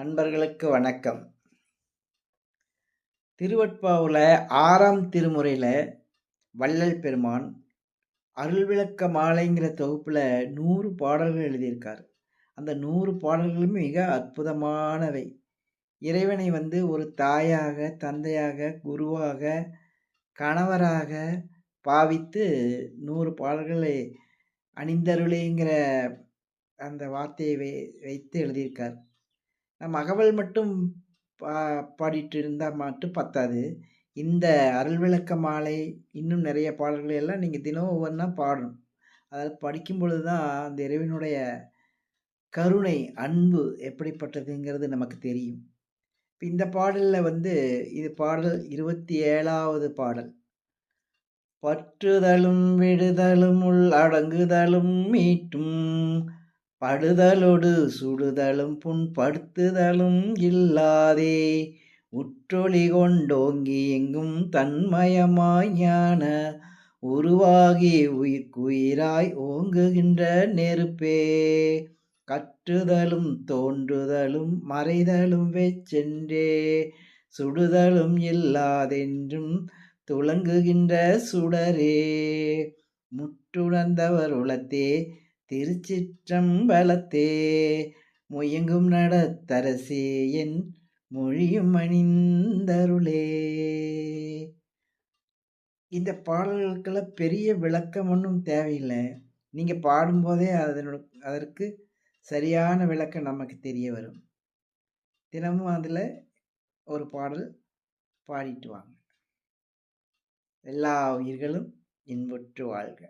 அன்பர்களுக்கு வணக்கம். திருவட்பாவில் ஆறாம் திருமுறையில் வள்ளல் பெருமான் அருள் விளக்க மாலைங்கிற தொகுப்பில் நூறு பாடல்கள் எழுதியிருக்கார். அந்த நூறு பாடல்களும் மிக அற்புதமானவை. இறைவனை வந்து ஒரு தாயாக தந்தையாக குருவாக கணவராக பாவித்து நூறு பாடல்களை அணிந்தருளேங்கிற அந்த வார்த்தையை வை வைத்து எழுதியிருக்கார். நம்ம அகவல் மட்டும் பா பாடிட்டு இருந்தால் மட்டும் பத்தாது. இந்த அருள் விளக்க மாலை இன்னும் நிறைய பாடல்களை எல்லாம் நீங்கள் தினம் ஒவ்வொன்றா பாடணும். அதாவது படிக்கும் பொழுது தான் அந்த இறைவனுடைய கருணை அன்பு எப்படிப்பட்டதுங்கிறது நமக்கு தெரியும். இப்போ இந்த பாடலில் வந்து இது பாடல் இருபத்தி ஏழாவது பாடல். பற்றுதலும் விடுதலும் உள் அடங்குதலும் மீட்டும் படுதலொடு சுடுதலும் புண்படுத்துதலும் இல்லாதே. உற்றொளி கொண்டோங்கி எங்கும் தன்மயமாய் ஞான உருவாகி உயிர்க்குயிராய் ஓங்குகின்ற நெருப்பே. கற்றுதலும் தோன்றுதலும் மறைதலும் வெச்சென்றே. சுடுதலும் இல்லாதென்றும் துளங்குகின்ற சுடரே. முற்றுணர்ந்தவர் உளத்தே திருச்சிற்றம்பலத்தே. முயங்கும் நடத்தரசே என் மொழியும் அணிந்தருளே. இந்த பாடல்களுக்கெல்லாம் பெரிய விளக்கம் ஒன்றும் தேவையில்லை. நீங்கள் பாடும்போதே அதனோட அதற்கு சரியான விளக்கம் நமக்கு தெரிய வரும். தினமும் அதில் ஒரு பாடல் பாடிட்டு வாங்க. எல்லா உயிர்களும் இன்புற்று வாழ்க.